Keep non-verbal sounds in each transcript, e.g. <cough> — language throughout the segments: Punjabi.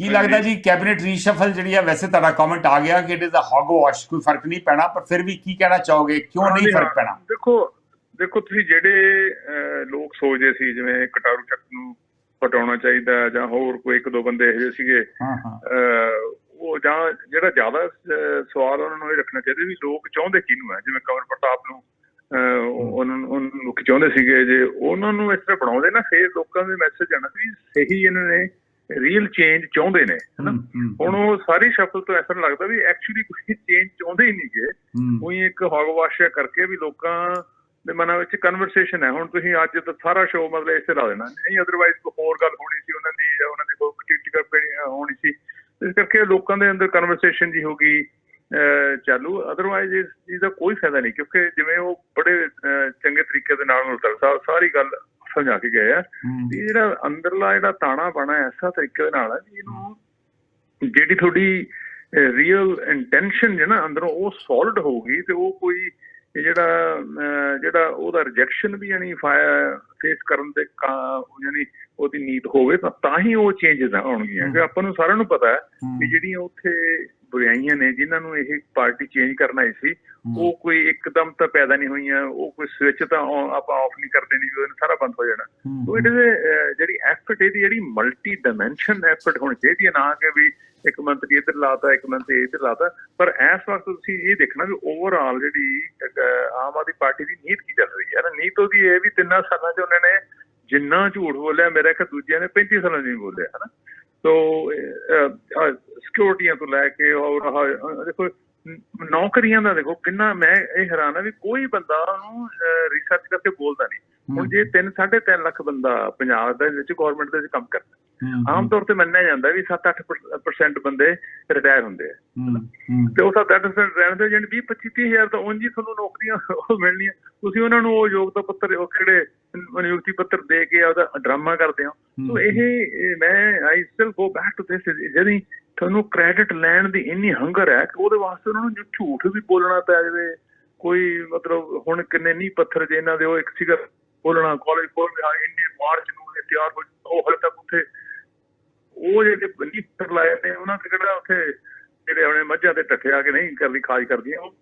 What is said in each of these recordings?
ਕੀ ਲੱਗਦਾ ਜੀ ਕੈਬਨਿਟ ਰੀਸ਼ਫਲ ਜਿਹੜੀ ਆ ਵੈਸੇ ਤੁਹਾਡਾ ਕਮੈਂਟ ਆ ਗਿਆ ਕਿ it is a hogwash ਕੋਈ ਫ਼ਰਕ ਨਹੀਂ ਪੈਣਾ ਪਰ ਫਿਰ ਵੀ ਕੀ ਕਹਿਣਾ ਚਾਹੋਗੇ? ਕਿਉਂ ਨਹੀਂ ਫ਼ਰਕ। ਪੈਣਾ? ਦੇਖੋ ਦੇਖੋ ਤੁਸੀਂ ਜਿਹੜੇ ਲੋਕ ਸੋਚਦੇ ਸੀ ਜਿਵੇਂ ਕਟਾਰੂ ਚੱਕ ਨੂੰ ਪਟਾਉਣਾ ਚਾਹੀਦਾ ਜਾਂ ਹੋਰ ਕੋਈ ਇੱਕ ਦੋ ਬੰਦੇ ਇਹੋ ਸੀਗੇ ਹਾਂ ਹਾਂ। ਅਹ, ਉਹ ਜਾਂ ਜਿਹੜਾ ਜ਼ਿਆਦਾ ਸਵਾਲ ਉਹਨਾਂ ਨੂੰ ਇਹ ਰੱਖਣਾ ਚਾਹੀਦਾ ਵੀ ਲੋਕ ਚਾਹੁੰਦੇ ਕਿਹਨੂੰ ਹੈ? ਜਿਵੇਂ ਕੰਵਰ ਪ੍ਰਤਾਪ ਨੂੰ ਉਹਨਾਂ ਨੂੰ ਲੋਕ ਚਾਹੁੰਦੇ ਸੀਗੇ ਜੇ ਉਹਨਾਂ ਨੂੰ ਇਸ ਤਰ੍ਹਾਂ ਬਣਾਉਂਦੇ ਨਾ ਫੇਰ ਲੋਕਾਂ ਦੇ ਮੈਸੇਜ ਆਣਾ ਵੀ ਸਹੀ ਇਹਨਾਂ ਨੇ ਰੀਅਲ ਚੇਂਜ ਚਾਹੁੰਦੇ ਨੇ ਹਨਾ ਹੁਣ ਉਹ ਸਾਰੀ ਸ਼ਕਲ ਤੋਂ ਐਸਾ ਲੱਗਦਾ ਵੀ ਐਕਚੁਅਲੀ ਕੋਈ ਚੇਂਜ ਚਾਹੁੰਦੇ ਹੀ ਨਹੀਂਗੇ। ਹਮ, ਉਹੀ ਇੱਕ ਹੌਗਵਾਸ਼ ਕਰਕੇ ਵੀ ਲੋਕਾਂ ਦੇ ਮਨਾਂ ਵਿੱਚ ਕਨਵਰਸੇਸ਼ਨ ਹੈ। ਹੁਣ ਤੁਸੀਂ ਅੱਜ ਤਾਂ ਸਾਰਾ ਸ਼ੋਅ ਮਤਲਬ ਇਸੇ ਲਾ ਦੇਣਾ। ਨਹੀਂ ਅਦਰਵਾਈਜ਼ ਕੋਈ ਹੋਰ ਗੱਲ ਹੋਣੀ ਸੀ ਉਹਨਾਂ ਦੀ ਜਾਂ ਉਹਨਾਂ ਦੀ ਕੋਈ ਪੋਲੀਟੀਕਲ ਪੈਣੀ ਹੋਣੀ ਸੀ। ਇਸ ਕਰਕੇ ਲੋਕਾਂ ਦੇ ਅੰਦਰ ਕਨਵਰਸੇਸ਼ਨ ਜੀ ਹੋ ਗਈ ਅਹ ਚਾਲੂ। ਅਦਰਵਾਈਜ਼ ਇਸ ਚੀਜ਼ ਦਾ ਕੋਈ ਫਾਇਦਾ ਨਹੀਂ ਕਿਉਂਕਿ ਜਿਵੇਂ ਉਹ ਬੜੇ ਚੰਗੇ ਤਰੀਕੇ ਦੇ ਨਾਲ ਸਾਹਿਬ ਸਾਰੀ ਗੱਲ ਸਮਝਾ ਕੇ ਗਏ ਆ। ਵੀ ਜਿਹੜਾ ਅੰਦਰਲਾ ਜਿਹੜਾ ਤਾਣਾ ਬਾਣਾ ਐਸਾ ਤਰੀਕੇ ਦੇ ਨਾਲ ਹੈ ਵੀ ਇਹਨੂੰ ਜਿਹੜੀ ਤੁਹਾਡੀ ਰੀਅਲ ਇੰਟੈਂਸ਼ਨ ਹੈ ਨਾ ਅੰਦਰੋਂ ਉਹ ਸੋਲਿਡ ਹੋਊਗੀ ਤੇ ਉਹ ਕੋਈ ਇਹ ਜਿਹੜਾ ਜਿਹੜਾ ਉਹਦਾ ਰਿਜੈਕਸ਼ਨ ਵੀ ਯਾਨੀ ਫੇਸ ਕਰਨ ਦੇ ਯਾਨੀ ਉਹਦੀ ਨੀਤ ਹੋਵੇ ਤਾਂ ਤਾਂ ਹੀ ਉਹ ਚੇਂਜਸ ਆਉਣਗੀਆਂ। ਕਿ ਆਪਾਂ ਨੂੰ ਸਾਰਿਆਂ ਨੂੰ ਪਤਾ ਹੈ। ਕਿ ਜਿਹੜੀਆਂ ਉੱਥੇ ਬੁਰਾਈਆਂ ਨੇ ਜਿਨ੍ਹਾਂ ਨੂੰ ਇਹ ਪਾਰਟੀ ਚੇਂਜ ਕਰਨਾ ਹੀ ਸੀ ਉਹ ਕੋਈ ਇੱਕਦਮ ਤਾਂ ਪੈਦਾ ਨਹੀਂ ਹੋਈਆਂ ਉਹ ਕੋਈ ਸਵਿਚ ਤਾਂ ਆਪਾਂ ਆਫ ਨਹੀਂ ਕਰਦੇ ਨਹੀਂ ਵੀ ਉਹਨੇ ਸਾਰਾ ਬੰਦ ਹੋ ਜਾਣਾ। ਇਟ ਇਜ਼ ਜਿਹੜੀ ਐਫਰਟ ਇਹਦੀ ਜਿਹੜੀ ਮਲਟੀ ਡਾਈਮੈਂਸ਼ਨ ਐਫਰਟ ਹੋਣੀ ਚਾਹੀਦੀ ਹੈ ਨਾ ਕਿ ਵੀ ਇੱਕ ਮੰਤਰੀ ਇੱਧਰ ਲਾਤਾ ਇੱਕ ਮੰਤਰੀ ਇੱਧਰ ਲਾਤਾ ਪਰ ਇਸ ਵਕਤ ਤੁਸੀਂ ਇਹ ਦੇਖਣਾ ਵੀ ਓਵਰਆਲ ਜਿਹੜੀ ਆਮ ਆਦਮੀ ਪਾਰਟੀ ਦੀ ਨੀਤ ਕੀ ਚੱਲ ਰਹੀ ਹੈ ਨਾ? ਨੀਤ ਉਹਦੀ ਇਹ ਵੀ ਤਿੰਨਾਂ ਸਾਲਾਂ 'ਚ ਉਹਨਾਂ ਨੇ ਜਿੰਨਾ ਝੂਠ ਬੋਲਿਆ ਮੇਰੇ ਖਿਆਲ ਦੂਜਿਆਂ ਨੇ 35 ਸਾਲਾਂ 'ਚ ਨਹੀਂ ਬੋਲਿਆ ਹਨਾ? ਸੋ ਸਿਕਿਉਰਟੀਆਂ ਤੋਂ ਲੈ ਕੇ ਔਰ ਦੇਖੋ ਨੌਕਰੀਆਂ ਦਾ ਦੇਖੋ ਕਿੰਨਾ ਮੈਂ ਇਹ ਹੈਰਾਨ ਆ ਵੀ ਕੋਈ ਬੰਦਾ ਉਹਨੂੰ ਰਿਸਰਚ ਕਰਕੇ ਬੋਲਦਾ ਨਹੀਂ। ਹੁਣ ਜੇ 3 3.5 ਲੱਖ ਬੰਦਾ ਪੰਜਾਬ ਦੇ ਵਿੱਚ ਗਵਰਨਮੈਂਟ ਦੇ ਵਿੱਚ ਕੰਮ ਕਰਦਾ ਆਮ ਤੌਰ ਤੇ ਮੰਨਿਆ ਜਾਂਦਾ ਵੀ 7-8% ਬੰਦੇ ਰਿਟਾਇਰ ਹੁੰਦੇ ਆ ਤੇ ਉਹ 7-8% ਰਹਿਣ ਦੇ ਜਾਨੀ 20 25 ਹਜ਼ਾਰ ਤਾਂ ਉਂਝ ਹੀ ਤੁਹਾਨੂੰ ਨੌਕਰੀਆਂ <laughs> ਮਿਲਣੀਆਂ। ਤੁਸੀਂ ਉਹਨਾਂ ਨੂੰ ਉਹ ਯੋਗਤਾ ਪੱਤਰ ਉਹ ਕਿਹੜੇ ਨਿਯੁਕਤੀ ਪੱਤਰ ਦੇ ਕੇ ਉਹਦਾ ਡਰਾਮਾ ਕਰਦੇ ਹੋ। ਸੋ ਇਹ ਇਹ ਮੈਂ I still go back to this ਜਿਹੜੀ ਤੁਹਾਨੂੰ ਕ੍ਰੈਡਿਟ ਲੈਣ ਦੀ ਇੰਨੀ ਹੰਗਰ ਹੈ ਕਿ ਉਹਦੇ ਵਾਸਤੇ ਉਹਨਾਂ ਨੂੰ ਝੂਠ ਵੀ ਬੋਲਣਾ ਪੈ ਜਾਵੇ ਕੋਈ ਮਤਲਬ ਹੁਣ ਕਿੰਨੇ ਨਹੀਂ ਪੱਥਰ ਜੇ ਇਹਨਾਂ ਦੇ ਉਹ ਇੱਕ ਸੀਗਾ ਬੋਲਣਾ ਕਾਲਜ ਕੋਲ ਵੀ ਹਾਂ ਇੰਨੇ ਮਾਰਚ ਨੂੰ ਤਿਆਰ ਹੋ ਉਹ ਹਲੇ ਤੱਕ ਉੱਥੇ ਉਹ ਜਿਹੜੇ ਬੰਦੀ ਪੱਥਰ ਲਾਏ ਨੇ ਉਹਨਾਂ ਤੇ ਕਿਹੜਾ ਉੱਥੇ ਜਿਹੜੇ ਆਪਣੇ ਮੱਝਾਂ ਤੇ ਟੱਠਿਆ ਕਿ ਨਹੀਂ ਕਰਦੀ ਖਾਜ ਕਰਦੀਆਂ ਉਹ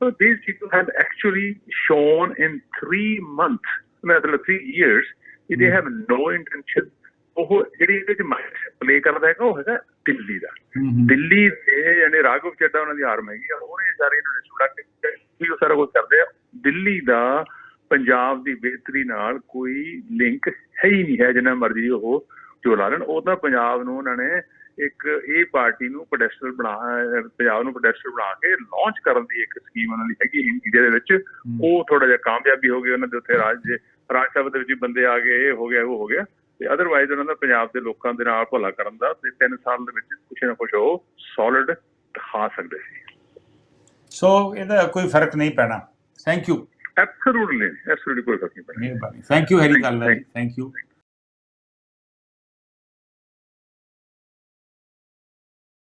So these people have actually shown in three months, ਮਤਲਬ three years, that they have no intention. ਉਹ ਜਿਹੜੀ ਇਹਦੇ ਚ ਪਲੇ ਕਰਦਾ ਹੈਗਾ ਉਹ ਹੈਗਾ ਦਿੱਲੀ ਦਾ। ਦਿੱਲੀ ਦੇ ਯਾਨੀ ਰਾਘਵ ਚੱਡਾ ਉਹਨਾਂ ਦੀ ਆਰਮ ਹੈਗੀ ਆ ਉਹਨੇ ਸਾਰੇ ਇਹਨਾਂ ਨੇ ਸੁੜਾ ਕੇ ਵੀ ਉਹ ਸਾਰਾ ਕੁਝ ਕਰਦੇ ਆ। ਦਿੱਲੀ ਦਾ ਪੰਜਾਬ ਦੀ ਬਿਹਤਰੀ ਨਾਲ ਕੋਈ ਲਿੰਕ ਹੈ ਹੀ ਨਹੀਂ ਹੈ ਜਿੰਨਾ ਮਰਜ਼ੀ ਉਹ ਜੋ ਲਾ ਲੈਣ। ਉਹ ਤਾਂ ਪੰਜਾਬ ਨੂੰ ਉਹਨਾਂ ਨੇ ਇੱਕ ਇਹ ਪਾਰਟੀ ਨੂੰ ਪੈਡੈਸਟਲ ਬਣਾ ਪੰਜਾਬ ਨੂੰ ਪੈਡੈਸਟਲ ਬਣਾ ਕੇ ਲਾਂਚ ਕਰਨ ਦੀ ਇੱਕ ਸਕੀਮ ਉਹਨਾਂ ਦੀ ਹੈਗੀ ਇੰਡੀਆ ਦੇ ਵਿੱਚ। ਉਹ ਥੋੜਾ ਜਿਹਾ ਕਾਮਯਾਬੀ ਹੋ ਗਈ ਉਹਨਾਂ ਦੇ ਉੱਥੇ ਰਾਜ ਰਾਜ ਸਭਾ ਦੇ ਵਿੱਚ ਬੰਦੇ ਆ ਗਏ ਇਹ ਹੋ ਗਿਆ ਉਹ ਹੋ ਗਿਆ। ਤੇ ਅਦਰਵਾਈਜ਼ ਉਹਨਾਂ ਦਾ ਪੰਜਾਬ ਦੇ ਲੋਕਾਂ ਦੇ ਨਾਲ ਭਲਾ ਕਰਨ ਦਾ ਤੇ 3 ਸਾਲ ਦੇ ਵਿੱਚ ਕੁਛ ਨਾ ਕੁਛ ਉਹ ਸੋਲਿਡ ਦਿਖਾ ਸਕਦੇ ਸੀ। ਸੋ ਇਹਦਾ ਕੋਈ ਫ਼ਰਕ ਨਹੀਂ ਪੈਣਾ। ਥੈਂਕ ਯੂ ਐਬਸੋਲੂਟਲੀ ਐਬਸੋਲੂਟਲੀ ਕੋਈ ਫ਼ਰਕ ਨਹੀਂ ਪੈਣਾ। ਮਿਹਰਬਾਨੀ। ਥੈਂਕ ਯੂ ਹੈਰੀ ਗੱਲ. Thank you